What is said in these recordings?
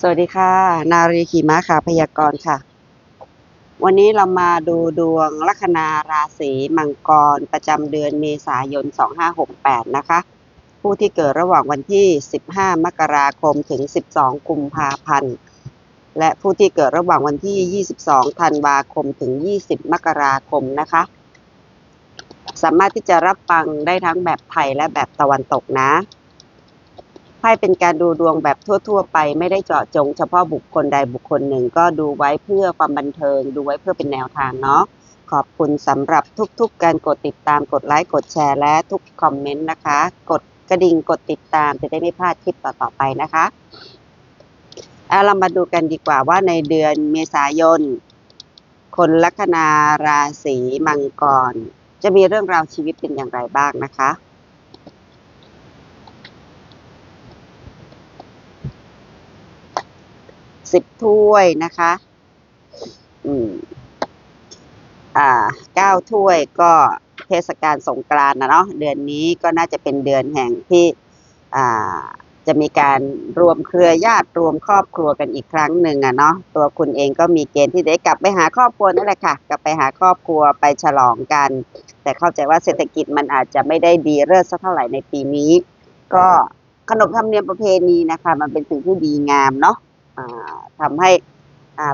สวัสดีค่ะ นารีขี่ม้าขาพยากรณ์ค่ะ วันนี้เรามาดูดวงลัคนาราศีมังกรประจำเดือนเมษายน 2568 นะคะ ผู้ที่เกิดระหว่างวันที่ 15 มกราคมถึง 12 กุมภาพันธ์ และผู้ที่เกิดระหว่างวันที่ 22 ธันวาคมถึง 20 มกราคมนะคะ สามารถที่จะรับฟังได้ทั้งแบบไทยและแบบตะวันตกนะ ให้เป็นการดูดวงแบบทั่ว ๆ ไปไม่ได้เจาะจง เฉพาะบุคคลใดบุคคลหนึ่งก็ดูไว้เพื่อความบันเทิง ดูไว้เพื่อเป็นแนวทางเนาะขอบคุณสำหรับทุก ๆ การกดติดตามกดไลค์กดแชร์และทุกคอมเมนต์นะคะ กดกระดิ่งกดติดตามจะได้ไม่พลาดคลิปต่อๆไปนะคะเอาเรามาดูกันดีกว่าว่าในเดือนเมษายน คนลัคนาราศีมังกร จะมีเรื่องราวชีวิตเป็นอย่างไรบ้างนะคะ สิบถ้วยนะคะ อืม อ่าเก้าถ้วยก็เทศกาลสงกรานต์นะเนาะเดือนนี้ก็น่าจะเป็นเดือนแห่งที่อ่าจะมีการรวมเครือญาติรวมครอบครัวกันอีกครั้งหนึ่งอะเนาะตัวคุณเองก็มีเกณฑ์ที่ได้กลับไปหาครอบครัวนั่นแหละค่ะ กลับไปหาครอบครัวไปฉลองกัน แต่เข้าใจว่าเศรษฐกิจมันอาจจะไม่ได้ดีเลิศสักเท่าไหร่ในปีนี้ ก็ขนบธรรมเนียมประเพณีนะคะ มันเป็นสิ่งที่ดีงามเนาะ อ่าทำให้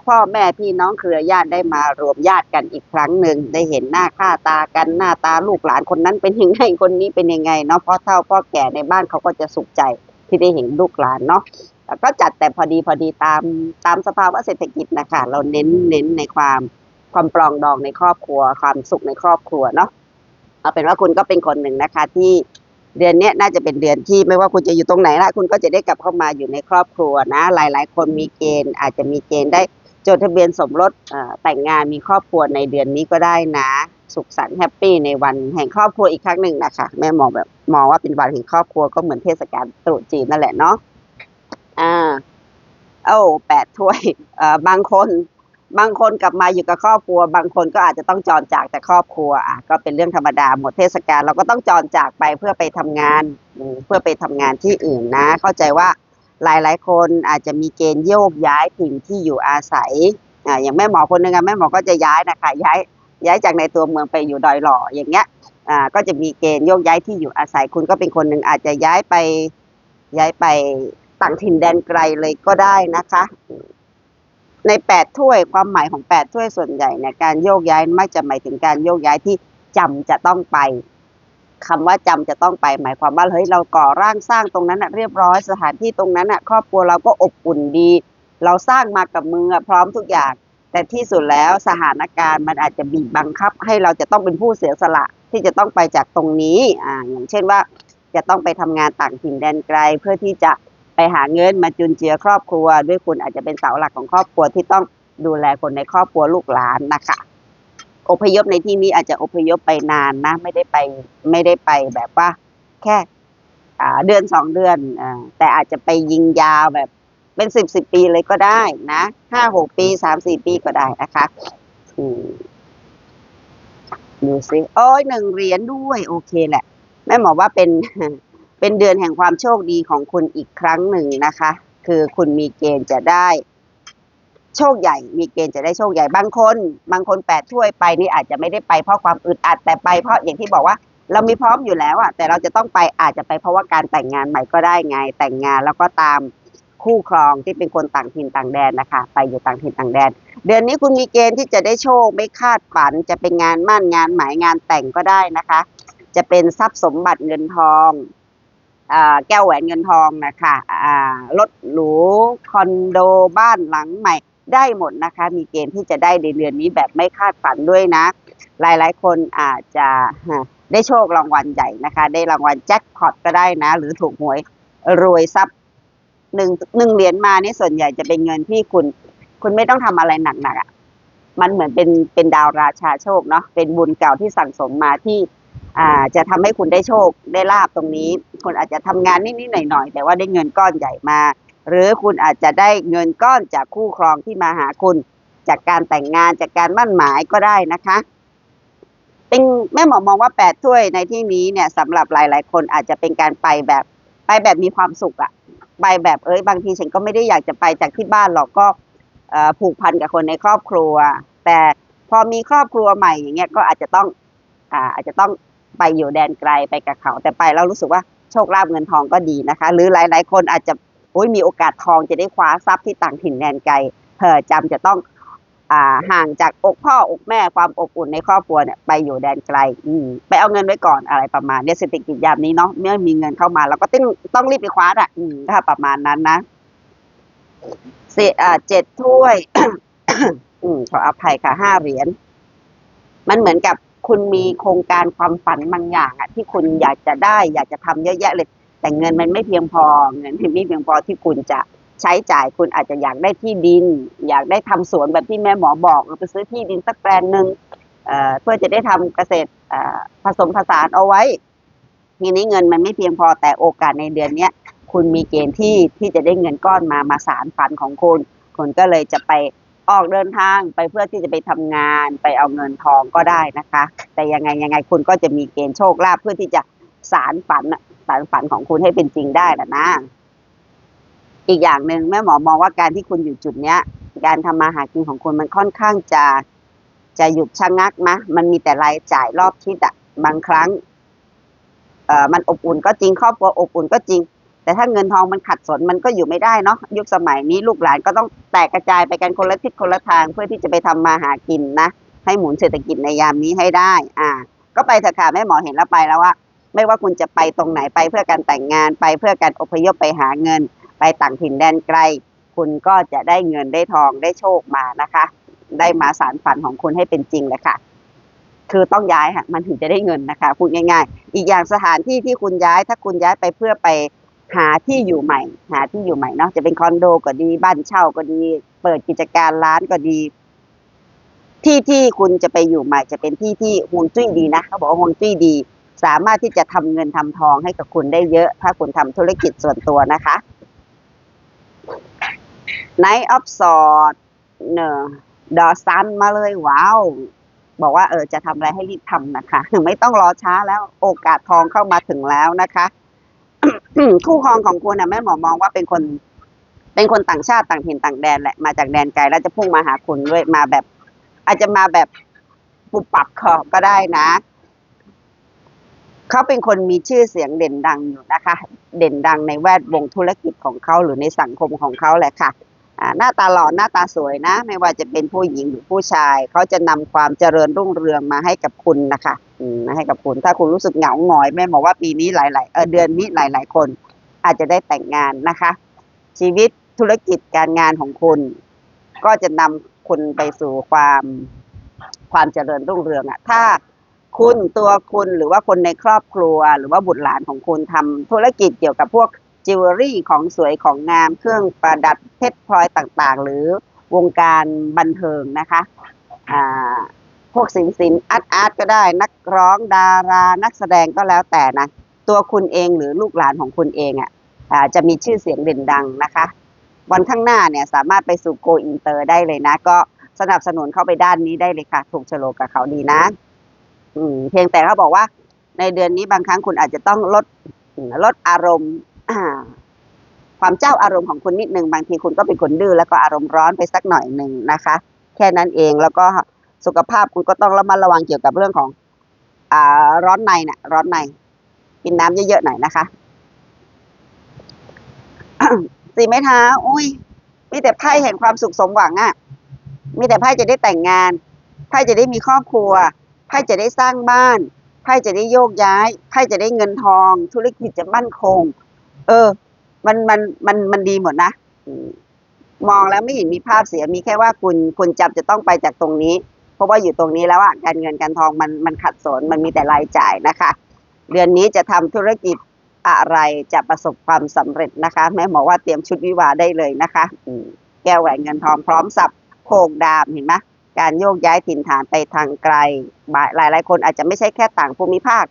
พ่อแม่พี่น้องเครือญาติได้มารวมญาติกันอีกครั้งหนึ่งได้เห็นหน้าค่าตากันหน้าตาลูกหลานคนนั้นเป็นยังไงคนนี้เป็นยังไงเนาะพ่อเฒ่าพ่อแก่ในบ้านเขาก็จะสุขใจที่ได้เห็นลูกหลานเนาะแล้วก็จัดแต่พอดีพอดีตามตามสภาวะเศรษฐกิจนะคะเราเน้นเน้นในความความปรองดองในครอบครัว ความสุขในครอบครัวเนาะเอาเป็นว่าคุณก็เป็นคนหนึ่งนะคะที่ เดือนนี้น่าจะเป็นเดือนที่ไม่ว่าคุณจะอยู่ตรงไหนละคุณก็จะได้กลับเข้ามาอยู่ในครอบครัวนะ หลาย ๆ คนมีเกณฑ์ อาจจะมีเกณฑ์ได้จดทะเบียนสมรสแต่งงานมีครอบครัวในเดือนนี้ก็ได้นะ สุขสันต์แฮปปี้ในวันแห่งครอบครัวอีกครั้งหนึ่งนะคะแม่มองแบบมองว่าเป็นวันแห่งครอบครัวก็เหมือนเทศกาลตรุษจีนนั่นแหละเนาะอ่าโอ้แปดถ้วยบางคน บางคนกลับมาอยู่กับครอบครัว บางคนก็อาจจะต้องจรจากแต่ครอบครัวอะก็เป็นเรื่องธรรมดาหมดเทศกาลเราก็ต้องจรจากไปเพื่อไปทำงานเพื่อไปทำงานที่อื่นนะ เข้าใจว่าหลายๆ คนอาจจะมีเกณฑ์โยกย้ายถิ่นที่อยู่อาศัยอ่าอย่างแม่หมอคนหนึ่งอะแม่หมอก็จะย้ายนะคะย้ายย้ายจากในตัวเมืองไปอยู่ดอยหล่ออย่างเงี้ยอ่าก็จะมีเกณฑ์โยกย้ายที่อยู่อาศัยคุณก็เป็นคนหนึ่งอาจจะย้ายไปย้ายไปต่างถิ่นแดนไกลเลยก็ได้นะคะ ในแปดถ้วยความหมายของแปดถ้วยส่วนใหญ่เนี่ยการโยกย้ายมักจะหมายถึงการโยกย้ายที่จำจะต้องไปคำว่าจำจะต้องไป หมายความว่าเฮ้ยเราก่อร่างสร้างตรงนั้นอะเรียบร้อยสถานที่ตรงนั้นอะครอบครัวเราก็อบอุ่นดี เราสร้างมากับมือพร้อมทุกอย่าง แต่ที่สุดแล้วสถานการณ์มันอาจจะบีบบังคับ ให้เราจะต้องเป็นผู้เสียสละที่จะต้องไปจากตรงนี้อ่าอย่างเช่นว่าจะต้องไปทำงานต่างถิ่นแดนไกลเพื่อที่จะ ไปหาเงินมาจุนเจือครอบครัว ด้วยคุณอาจจะเป็นเสาหลักของครอบครัวที่ต้องดูแลคนในครอบครัวลูกหลานนะคะอพยพในที่นี้อาจจะอพยพไปนานนะ ไม่ได้ไปไม่ได้ไปแบบว่า แค่เดือนสองเดือนอแต่อาจจะไปยิงยาวแบบเป็นสิบสิบปีเลยก็ได้นะห้าหกปีสามสี่ปีก็ได้นะคะดูสิโอ้ยหนึ่งเหรียญด้วย โอเคแหละแม่หมอว่าเป็น เป็นเดือนแห่งความโชคดีของคุณอีกครั้งหนึ่งนะคะ คือคุณมีเกณฑ์จะได้ โชคใหญ่ มีเกณฑ์จะได้โชคใหญ่บางคน บางคนแปดถ้วยไปนี่อาจจะไม่ได้ไปเพราะความอึดอัดแต่ไปเพราะอย่างที่บอกว่าเรามีพร้อมอยู่แล้วอะแต่เราจะต้องไปอาจจะไปเพราะว่าการแต่งงานใหม่ก็ได้ไง แต่งงานแล้วก็ตามคู่ครองที่เป็นคนต่างถิ่นต่างแดนนะคะ ไปอยู่ต่างถิ่นต่างแดน เดือนนี้คุณมีเกณฑ์ที่จะได้โชคไม่คาดฝัน จะเป็นงานมั่นงานหมายงานแต่งก็ได้นะคะ จะเป็นทรัพย์สมบัติเงินทอง แก้วแหวนเงินทองนะคะรถหรูคอนโดบ้านหลังใหม่ได้หมดนะคะ มีเกณฑ์ที่จะได้ในเดือนนี้แบบไม่คาดฝันด้วยนะ หลายๆ คนอาจจะได้โชครางวัลใหญ่นะคะ ได้รางวัลแจ็คพอตก็ได้นะ หรือถูกหวยรวยทรัพย์หนึ่งหนึ่งเหรียญมานี่ส่วนใหญ่จะเป็นเงินที่คุณ คุณไม่ต้องทำอะไรหนักๆอะ มันเหมือนเป็นเป็นดาวราชาโชคเนาะเป็นบุญเก่าที่สั่งสมมาที่ จะทำให้คุณได้โชคได้ลาบตรงนี้ คุณอาจจะทำงานนิดๆหน่อยๆแต่ว่าได้เงินก้อนใหญ่มา หรือคุณอาจจะได้เงินก้อนจากคู่ครองที่มาหาคุณ จากการแต่งงานจากการมั่นหมายก็ได้นะคะเป็นแม่หมอมองว่าแปดถ้วยในที่นี้เนี่ยสำหรับหลาย ๆ คนอาจจะเป็นการไปแบบไปแบบมีความสุขอะไปแบบเอ้ยบางทีฉันก็ไม่ได้อยากจะไปจากที่บ้านหรอกก็ผูกพันกับคนในครอบครัว แต่พอมีครอบครัวใหม่อย่างเงี้ยก็อาจจะต้องอ่าอาจจะต้อง ไปอยู่แดนไกลไปกับเขา แต่ไปแล้วรู้สึกว่าโชคลาภเงินทองก็ดีนะคะ หรือหลาย ๆ คนอาจจะโอ้ยมีโอกาสทองจะได้คว้าทรัพย์ที่ต่างถิ่นแดนไกลเธอจำจะต้องอ่าห่างจากอกพ่ออกแม่ความอบอุ่นในครอบครัวเนี่ยไปอยู่แดนไกลอืไปเอาเงินไว้ก่อนอะไรประมาณเนี้ยเศรษฐกิจยามนี้เนาะเมื่อมีเงินเข้ามาเราก็ต้องต้องรีบไปคว้าอะอืมถ้าประมาณนั้นนะเศษอ่าเจ็ดถ้วย อืมขออภัยค่ะห้าเหรียญมันเหมือนกับ คุณมีโครงการความฝันบางอย่างอะที่คุณอยากจะได้ อยากจะทำเยอะแยะเลย แต่เงินมันไม่เพียงพอ เงินมันไม่เพียงพอที่คุณจะใช้จ่ายคุณอาจจะอยากได้ที่ดิน อยากได้ทำสวนแบบที่แม่หมอบอกไปซื้อที่ดินสักแปลงหนึ่งเอ่อเพื่อจะได้ทำเกษตรเอ่อผสมผสานเอาไว้ ทีนี้เงินมันไม่เพียงพอแต่โอกาสในเดือนเนี้ยคุณมีเกณฑ์ที่ที่จะได้เงินก้อนมามาสารฝันของคุณคุณก็เลยจะไป ออกเดินทางไปเพื่อที่จะไปทำงานไปเอาเงินทองก็ได้นะคะ แต่ยังไงยังไงคุณก็จะมีเกณฑ์โชคลาภเพื่อที่จะสารฝันสารฝันของคุณให้เป็นจริงได้นะนะ อีกอย่างหนึ่งแม่หมอมองว่าการที่คุณอยู่จุดเนี้ย การทำมาหากินของคุณมันค่อนข้างจะจะหยุดชะงักมะมันมีแต่รายจ่ายรอบทิศอะบางครั้งเอ่อมันอบอุ่นก็จริงครอบครัวอบอุ่นก็จริง แต่ถ้าเงินทองมันขัดสนมันก็อยู่ไม่ได้เนาะยุคสมัยนี้ลูกหลานก็ต้องแตกกระจายไปกันคนละทิศคนละทางเพื่อที่จะไปทำมาหากินนะ ให้หมุนเศรษฐกิจในยามนี้ให้ได้ อ่า ก็ไปเถอะค่ะแม่หมอเห็นแล้วไปแล้วว่าไม่ว่าคุณจะไปตรงไหนไปเพื่อการแต่งงานไปเพื่อการอพยพไปหาเงิน ไปต่างถิ่นแดนไกล คุณก็จะได้เงินได้ทองได้โชคมานะคะ ได้มาสารฝันของคุณให้เป็นจริงเลยค่ะ คือต้องย้ายค่ะมันถึงจะได้เงินนะคะพูดง่าย ๆ อีกอย่างสถานที่ที่คุณย้ายถ้าคุณย้ายไปเพื่อไป หาที่อยู่ใหม่ หาที่อยู่ใหม่เนาะจะเป็นคอนโดก็ดีบ้านเช่าก็ดี เปิดกิจการร้านก็ดี ที่ที่คุณจะไปอยู่ใหม่ จะเป็นที่ที่ฮวงจุ้ยดีนะเขาบอกว่าฮวงจุ้ยดี สามารถที่จะทำเงินทำทองให้กับคุณได้เยอะ ถ้าคุณทำธุรกิจส่วนตัวนะคะ Night of Swords เนอดอซันมาเลยว้าวบอกว่าเออจะทำอะไรให้รีบทำนะคะ ไม่ต้องรอช้าแล้วโอกาสทองเข้ามาถึงแล้วนะคะ คู่ครองของคุณนะแม่หมอมองว่าเป็นคน เป็นคนต่างชาติต่างถิ่นต่างแดนแหละมาจากแดนไกลแล้วจะพุ่งมาหาคุณด้วยมาแบบ อาจจะมาแบบปุบปับขอบก็ได้นะเขาเป็นคนมีชื่อเสียงเด่นดังอยู่นะคะ เด่นดังในแวดวงธุรกิจของเขาหรือในสังคมของเขาแหละค่ะ หน้าตาหล่อหน้าตาสวยนะ ไม่ว่าจะเป็นผู้หญิงหรือผู้ชาย เขาจะนำความเจริญรุ่งเรืองมาให้กับคุณนะคะมาให้กับคุณ ถ้าคุณรู้สึกเหงาหงอยแม่บอกว่าปีนี้หลาย ๆ เออเดือนนี้หลาย ๆ คน อาจจะได้แต่งงานนะคะ ชีวิตธุรกิจการงานของคุณ ก็จะนำคุณไปสู่ความความเจริญรุ่งเรืองอะถ้าคุณตัวคุณหรือว่าคนในครอบครัว หรือว่าบุตรหลานของคุณทำธุรกิจเกี่ยวกับพวก จิวเวลรี่ของสวยของงามเครื่องประดับเพชรพลอยต่างๆ หรือวงการบันเทิงนะคะอ่าพวกศิลป์ศิลป์อาร์ตอาร์ตก็ได้นักร้องดารานักแสดงก็แล้วแต่นะ ตัวคุณเองหรือลูกหลานของคุณเองอะอ่าจะมีชื่อเสียงเด่นดังนะคะ วันข้างหน้าเนี่ยสามารถไปสู่โกอินเตอร์ได้เลยนะ ก็สนับสนุนเข้าไปด้านนี้ได้เลยค่ะ ถูกโฉลกกับเขาดีนะ อืมเพียงแต่เขาบอกว่า ในเดือนนี้บางครั้งคุณอาจจะต้องลดลดอารมณ์ ความเจ้าอารมณ์ของคุณนิดนึงบางทีคุณก็เป็นคนดื้อแล้วก็อารมณ์ร้อนไปสักหน่อยหนึ่งนะคะ แค่นั้นเองแล้วก็สุขภาพคุณก็ต้องระมัดระวังเกี่ยวกับเรื่องของอ่าร้อนในน่ะ ร้อนใน กินน้ำเยอะๆหน่อยนะคะสี่ไม้เท้าอุ้ยมีแต่ไพ่แห่งความสุขสมหวังอะ่ะ มีแต่ไพ่จะได้แต่งงานไพ่จะได้มีครอบครัวไพ่จะได้สร้างบ้านไพ่จะได้โยกย้ายไพ่จะได้เงินทอง ธุรกิจจะมั่นคง เออ มันมันมันมันดีหมดนะมองแล้วไม่เห็นมีภาพเสียมีแค่ว่าคุณคุณจำจะต้องไปจากตรงนี้ เพราะว่าอยู่ตรงนี้แล้วอะการเงินการทองมันมันขัดสนมันมีแต่รายจ่ายนะคะ เดือนนี้จะทำธุรกิจอะไรจะประสบความสำเร็จนะคะ แม่หมอว่าเตรียมชุดวิวาได้เลยนะคะอืแก้วแหวนเงินทองพร้อมสับโพงดามเห็นไหมการโยกย้ายถิ่นฐานไปทางไกลหลายหลายคนอาจจะไม่ใช่แค่ต่างภูมิภาค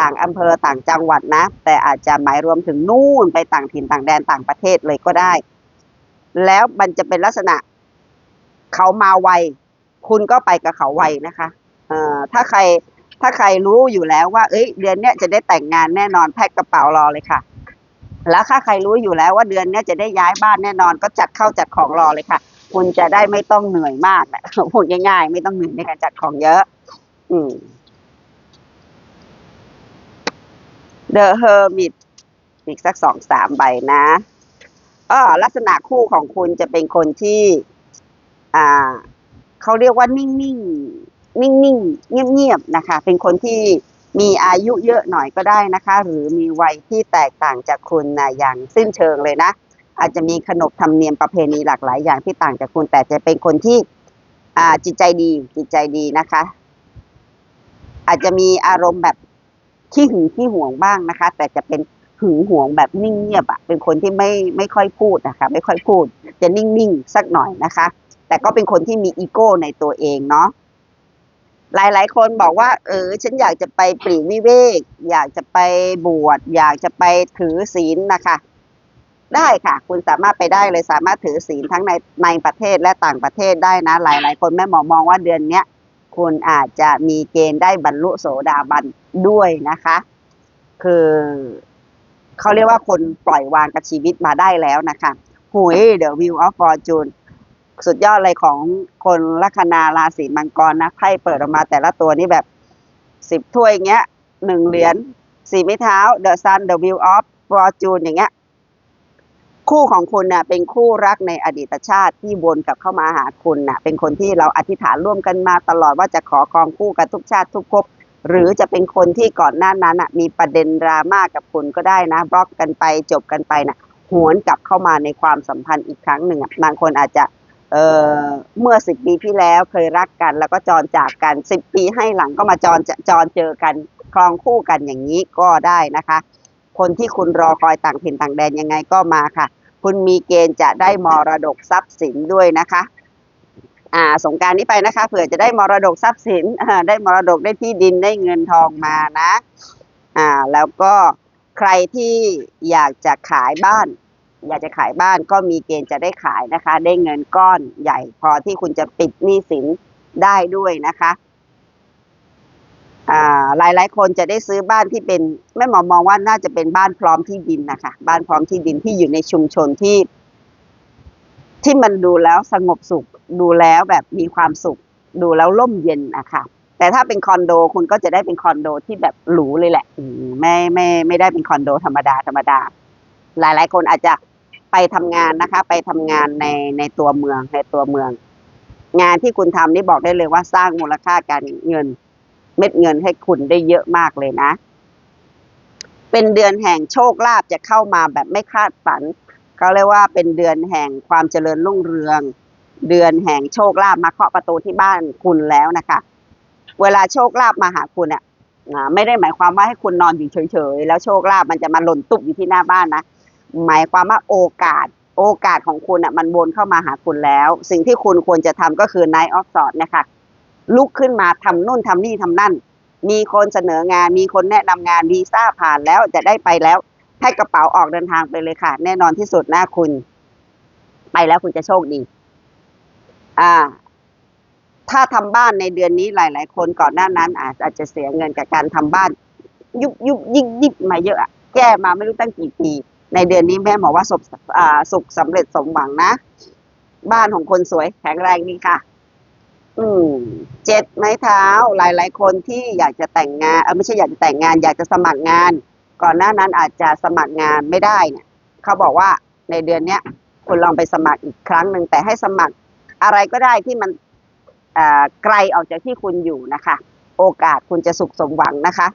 ต่างอำเภอต่างจังหวัดนะ แต่อาจจะหมายรวมถึงนู่นไปต่างถิ่นต่างแดนต่างประเทศเลยก็ได้ แล้วมันจะเป็นลักษณะเขามาไว คุณก็ไปกับเขาไวนะคะเอ่อถ้าใครถ้าใครรู้อยู่แล้วว่า เอ้ย เดือนเนี้ยจะได้แต่งงานแน่นอนแพ็คกระเป๋ารอเลยค่ะ แล้วถ้าใครรู้อยู่แล้วว่าเดือนเนี้ยจะได้ย้ายบ้านแน่นอนก็จัดเข้าจัดของรอเลยค่ะ คุณจะได้ไม่ต้องเหนื่อยมากนะพูดง่ายๆ ไม่ต้องเหนื่อยในการจัดของเยอะ อืม The Hermit อีกสักสองสามใบนะเออลักษณะคู่ของคุณจะเป็นคนที่ อ่าเขาเรียกว่านิ่งๆนิ่งๆเงียบๆนะคะ เป็นคนที่มีอายุเยอะหน่อยก็ได้นะคะ หรือมีวัยที่แตกต่างจากคุณนะอย่างสิ้นเชิงเลยนะ อาจจะมีขนบธรรมเนียมประเพณีหลากหลายอย่างที่ต่างจากคุณ แต่จะเป็นคนที่ อ่าจิตใจดีจิตใจดีนะคะ อาจจะมีอารมณ์แบบ ขี้หึงขี้หวงบ้างนะคะ แต่จะเป็นหึงหวงแบบนิ่งเงียบอะเป็นคนที่ไม่ไม่ค่อยพูดนะคะ ไม่ค่อยพูด จะนิ่งๆสักหน่อยนะคะ แต่ก็เป็นคนที่มีอีโก้ในตัวเองเนาะหลายๆ คนบอกว่า เออ ฉันอยากจะไปปลีวิเวก อยากจะไปบวช อยากจะไปถือศีลนะคะ ได้ค่ะ คุณสามารถไปได้เลยสามารถถือศีลทั้งในในประเทศและต่างประเทศได้นะ หลาย ๆ คนแม่หมอมองว่าเดือนเนี้ย คุณอาจจะมีเกณฑ์ได้บรรลุโสดาบันด้วยนะคะ คือเขาเรียกว่าคนปล่อยวางกับชีวิตมาได้แล้วนะคะหุย The Wheel of Fortune สุดยอดเลยของคนลัคนาราศีมังกรนะไพ่เปิดออกมาแต่ละตัวนี่แบบสิบถ้วยอย่างเงี้ยหนึ่งเหรียญสี่ไม้เท้า The Sun The Wheel of Fortune อย่างเงี้ย คู่ของคุณน่ะเป็นคู่รักในอดีตชาติที่วนกลับเข้ามาหาคุณน่ะเป็นคนที่เราอธิษฐานร่วมกันมาตลอดว่าจะขอครองคู่กันทุกชาติทุกภพหรือจะเป็นคนที่ก่อนหน้านั้นน่ะมีประเด็นดราม่ากับคุณก็ได้นะ บล็อกกันไปจบกันไปน่ะหวนกลับเข้ามาในความสัมพันธ์อีกครั้งหนึ่งบางคนอาจจะเอ่อเมื่อสิบปีที่แล้วเคยรักกัน แล้วก็จรจากกันสิบปีให้หลังก็มาจรจรเจอกันครองคู่กันอย่างนี้ก็ได้นะคะ คนที่คุณรอคอยต่างถิ่นต่างแดนยังไงก็มาค่ะ คุณมีเกณฑ์จะได้มรดกทรัพย์สินด้วยนะคะอ่าสงการนี้ไปนะคะเผื่อจะได้มรดกทรัพย์สินอ่าได้มรดกได้ที่ดินได้เงินทองมานะอ่าแล้วก็ใครที่อยากจะขายบ้าน อยากจะขายบ้านก็มีเกณฑ์จะได้ขายนะคะ ได้เงินก้อนใหญ่พอที่คุณจะปิดหนี้สินได้ด้วยนะคะ อ่ายหลายคนจะได้ซื้อบ้านที่เป็นแม่หมอมองว่าน่าจะเป็นบ้านพร้อมที่ดินนะคะบ้านพร้อมที่ดินที่อยู่ในชุมชนที่ ที่มันดูแล้วสงบสุข ดูแล้วแบบมีความสุข ดูแล้วร่มเย็นอะคะแต่ถ้าเป็นคอนโดคุณก็จะได้เป็นคอนโดที่แบบหรูเลยแหละไม่ไม่ไม่ได้เป็นคอนโดธรรมดาธรรมดา หลายๆคนอาจจะไปทำงานนะคะ ไปทำงานในในตัวเมืองในตัวเมือง งานที่คุณทำนี่บอกได้เลยว่าสร้างมูลค่าการเงิน เม็ดเงินให้คุณได้เยอะมากเลยนะ เป็นเดือนแห่งโชคลาภจะเข้ามาแบบไม่คาดฝันเขาเรียกว่าเป็นเดือนแห่งความเจริญรุ่งเรือง เดือนแห่งโชคลาภมาเคาะประตูที่บ้านคุณแล้วนะคะ เวลาโชคลาภมาหาคุณอะอ่าไม่ได้หมายความว่าให้คุณนอนอยู่เฉยๆแล้วโชคลาภมันจะมาหล่นตุบอยู่ที่หน้าบ้านนะหมายความว่าโอกาสโอกาสของคุณอะมันวนเข้ามาหาคุณแล้ว สิ่งที่คุณควรจะทำก็คือ Night of Swords นี่ยค่ะ ลุกขึ้นมาทำนู่นทำนี่ทำนั่น มีคนเสนองานมีคนแนะนำงานวีซ่าผ่านแล้วจะได้ไปแล้วให้กระเป๋าออกเดินทางไปเลยค่ะ แน่นอนที่สุดนะคุณ ไปแล้วคุณจะโชคดี อ่า ถ้าทำบ้านในเดือนนี้หลาย ๆ คนก่อนหน้านั้น อาจอาจจะเสียเงินกับการทำบ้าน ยุบยุบยิบยิบมาเยอะแก้มาไม่รู้ตั้งกี่ปีในเดือนนี้แม่บอว่าสุขอ่าสุขสำเร็จสมหวังนะ บ้านของคนสวยแข็งแรงนี่ค่ะ อืมเจ็ดไม้เท้าหลาย ๆ คนที่อยากจะแต่งงานเออไม่ใช่อยากจะแต่งงาน อยากจะสมัครงาน ก่อนหน้านั้นอาจจะสมัครงานไม่ได้เนี่ยเขาบอกว่าในเดือนเนี้ยคุณลองไปสมัครอีกครั้งหนึ่งแต่ให้สมัครอะไรก็ได้ที่มันไกลออกจากที่คุณอยู่นะคะ โอกาสคุณจะสุขสมหวังนะคะ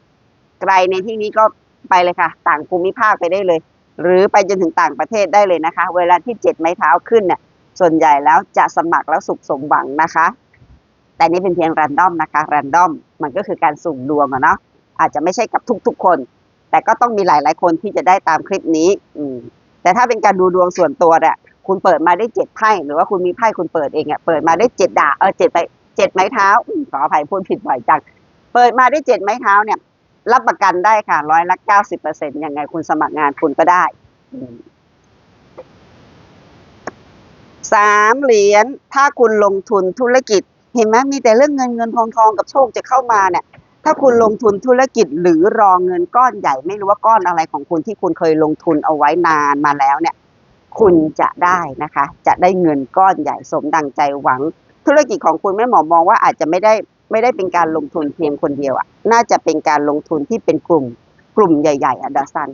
ไกลในที่นี้ก็ไปเลยค่ะ ต่างภูมิภาคไปได้เลย หรือไปจนถึงต่างประเทศได้เลยนะคะ เวลาที่เจ็ดไม้เท้าขึ้นเนี่ยส่วนใหญ่แล้วจะสมัครแล้วสุขสมหวังนะคะ แต่นี่เป็นเพียงแรนดอมนะคะแรนดอมมันก็คือการสุ่มดวงอะเนาะอาจจะไม่ใช่กับทุกๆคน แต่ก็ต้องมีหลายๆคนที่จะได้ตามคลิปนี้อืมแต่ถ้าเป็นการดูดวงส่วนตัวเนี่ยคุณเปิดมาได้เจ็ดไพ่หรือว่าคุณมีไพ่คุณเปิดเองอะเปิดมาได้เจ็ดดาเออเจ็ดไปเจ็ดไม้เท้าอขออภัยพูดผิดบ่อยจังเปิดมาได้เจ็ดไม้เท้าเนี่ย รับประกันได้ค่ะร้อยละเก้าสิบเปอร์เซ็นต์ยังไงคุณสมัครงานคุณก็ได้สามเหรียญถ้าคุณลงทุนธุรกิจ เห็นไหมมีแต่เรื่องเงินเงินทองทองกับโชคจะเข้ามาเนี่ย ถ้าคุณลงทุนธุรกิจหรือรอเงินก้อนใหญ่ไม่รู้ว่าก้อนอะไรของคุณที่คุณเคยลงทุนเอาไว้นานมาแล้วเนี่ย คุณจะได้นะคะ จะได้เงินก้อนใหญ่สมดังใจหวัง ธุรกิจของคุณแม่หมอมองว่าอาจจะไม่ได้ไม่ได้เป็นการลงทุนเพียงคนเดียวอะน่าจะเป็นการลงทุนที่เป็นกลุ่ม กลุ่มใหญ่ๆอะดาซัน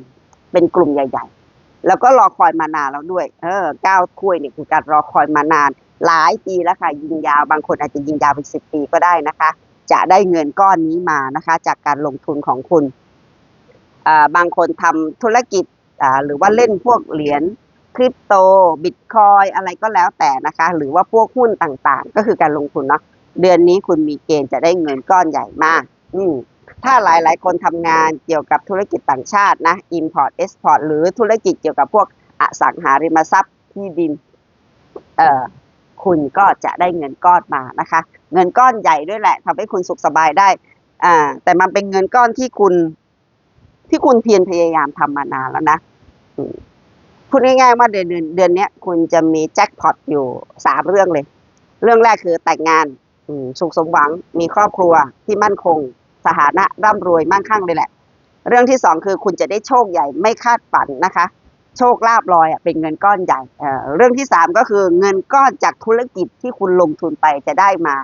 เป็นกลุ่มใหญ่ ๆ แล้วก็รอคอยมานานแล้วด้วย เออเก้าถ้วยเนี่ยคือการรอคอยมานาน หลายปีแล้วค่ะยิงยาวบางคนอาจจะยิงยาวเป็นสิบปีก็ได้นะคะ จะได้เงินก้อนนี้มานะคะ จากการลงทุนของคุณบางคนทำธุรกิจหรือว่าเล่นพวกเหรียญคริปโตบิตคอยอะไรก็แล้วแต่นะคะ หรือว่าพวกหุ้นต่างๆ ก็คือการลงทุนเนาะเดือนนี้คุณมีเกณฑ์จะได้เงินก้อนใหญ่มาก อืมถ้าหลายๆ คนทำงานเกี่ยวกับธุรกิจต่างชาตินะ import export หรือธุรกิจเกี่ยวกับพวกอสังหาริมทรัพย์ที่ดิน เอ่อ คุณก็จะได้เงินก้อนมานะคะ เงินก้อนใหญ่ด้วยแหละทำให้คุณสุขสบายได้ อ่า แต่มันเป็นเงินก้อนที่คุณ ที่คุณเพียรพยายามทำมานานแล้วนะพูดง่ายๆว่าเดือนเดือนเดือนนี้คุณจะมีแจ็คพอตอยู่สามเรื่องเลย เรื่องแรกคือแต่งงานสุขสมหวังมีครอบครัวที่มั่นคง สถานะร่ำรวยมั่งคั่งเลยแหละ เรื่องที่สองคือคุณจะได้โชคใหญ่ไม่คาดฝันนะคะ โชคลาภลอยเป็นเงินก้อนใหญ่เรื่องที่สามก็คือเงินก้อนจากธุรกิจที่คุณลงทุนไปจะได้มา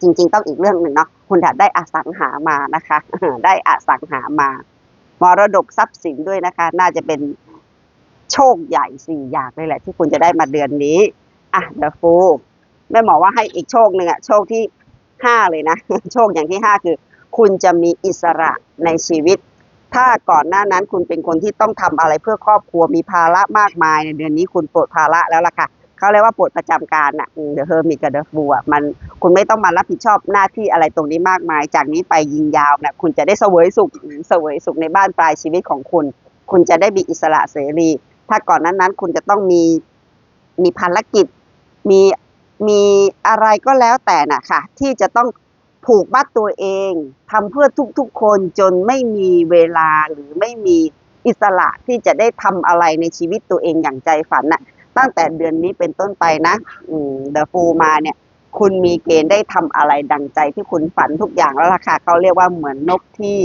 จริงๆต้องอีกเรื่องหนึ่งเนาะคุณจะได้อสังหามานะคะ ได้อสังหามามรดกทรัพย์สินด้วยนะคะ น่าจะเป็นโชคใหญ่สี่อย่างเลยแหละ ที่คุณจะได้มาเดือนนี้อะเดอะฟูแม่หมอว่าให้อีกโชคหนึ่งอะโชคที่ห้าเลยนะ โชคอย่างที่ห้าคือ คุณจะมีอิสระในชีวิต ถ้าก่อนหน้านั้นคุณเป็นคนที่ต้องทำอะไรเพื่อครอบครัวมีภาระมากมายในเดือนนี้คุณปลดภาระแล้วล่ะค่ะเขาเรียกว่าปลดประจำการอะเดอะเฮอร์มิกับเดอะฟูอะมันคุณไม่ต้องมารับผิดชอบหน้าที่อะไรตรงนี้มากมาย จากนี้ไปยิงยาวนะคุณจะได้เสวยสุขเสวยสุขในบ้านปลายชีวิตของคุณ คุณจะได้มีอิสระเสรี ถ้าก่อนนั้นนั้นคุณจะต้องมีมีภารกิจมีมีอะไรก็แล้วแต่น่ะค่ะ ที่จะต้อง ผูกมัดตัวเองทำเพื่อทุกๆคนจนไม่มีเวลาหรือไม่มีอิสระที่จะได้ทำอะไรในชีวิตตัวเองอย่างใจฝันน่ะ ตั้งแต่เดือนนี้เป็นต้นไปนะอืมเดอะฟูมาเนี่ย คุณมีเกณฑ์ได้ทำอะไรดังใจที่คุณฝันทุกอย่างแล้วล่ะค่ะเขาเรียกว่าเหมือนนกที่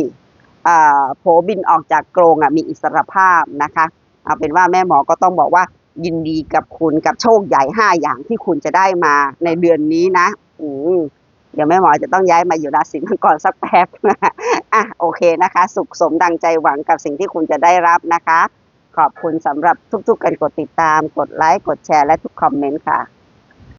โผบินออกจากกรงอะมีอิสรภาพนะคะ เอาเป็นว่าแม่หมอก็ต้องบอกว่ายินดีกับคุณกับโชคใหญ่ห้าอย่างที่คุณจะได้มาในเดือนนี้นะ อืม เดี๋ยวแม่หมอจะต้องย้ายมาอยู่ราศีมังกรสักแป๊บอะโอเคนะคะ สุขสมดังใจหวังกับสิ่งที่คุณจะได้รับนะคะ ขอบคุณสำหรับทุกๆการกดติดตาม กดไลค์ กดแชร์ และทุกคอมเมนต์ค่ะ